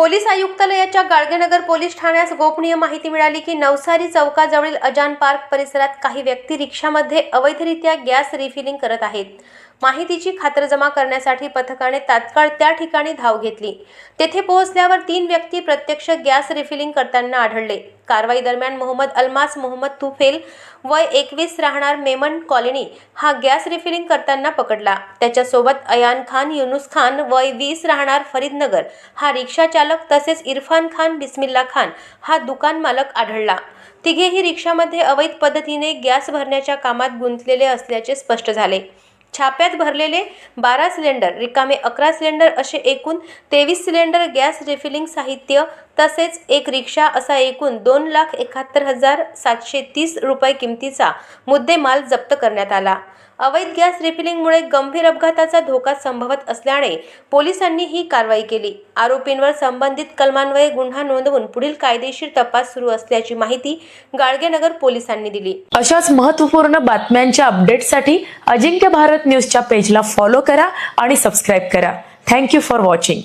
Police आयुक्तालयाच्या Gadgenagar police ठाण्यास गोपनीय माहिती मिळाली की नवसारी चौकाजवळील अजान पार्क परिसरात काही व्यक्ती रिक्षामध्ये अवैधरित्या गॅस रिफिलिंग करत आहेत. माहितीची खातरजमा करण्यासाठी पथकाने तात्काळ त्या ठिकाणी धाव घेतली. तेथे पोहोचल्यावर तीन व्यक्ती प्रत्यक्ष गॅस रिफिलिंग करताना आढळले. कारवाई दरम्यान मोहम्मद अल्मास मोहम्मद तुफेल वय एकवीस राहणार मेमन कॉलनी हा गॅस रिफिलिंग करताना पकडला. त्याच्यासोबत अयान खान युनुस खान वय वीस राहणार फरीदनगर हा रिक्षा चालक तसेच इरफान खान बिस्मिल्ला खान हा दुकान मालक आढळला. तिघेही रिक्षामध्ये अवैध पद्धतीने गॅस भरण्याच्या कामात गुंतलेले असल्याचे स्पष्ट झाले. छाप्यात भरलेले बारा सिलेंडर रिकामे अकरा सिलेंडर असे एकूण तेवीस सिलेंडर गॅस रिफिलिंग साहित्य तसेच एक रिक्षा असा एकूण दोन लाख एकाहत्तर हजार सातशे तीस रुपये किमतीचा मुद्देमाल जप्त करण्यात आला. अवैध गॅस रिफिलिंगमुळे गंभीर अपघाताचा धोका संभवत असल्याने पोलिसांनी ही कारवाई केली. आरोपींवर संबंधित कलमान्वये गुन्हा नोंदवून पुढील कायदेशीर तपास सुरू असल्याची माहिती गाडगेनगर पोलिसांनी दिली. अशाच महत्त्वपूर्ण बातम्यांच्या अपडेटसाठी अजिंक्य भारत न्यूजच्या पेजला फॉलो करा आणि सबस्क्राईब करा. Thank you for watching.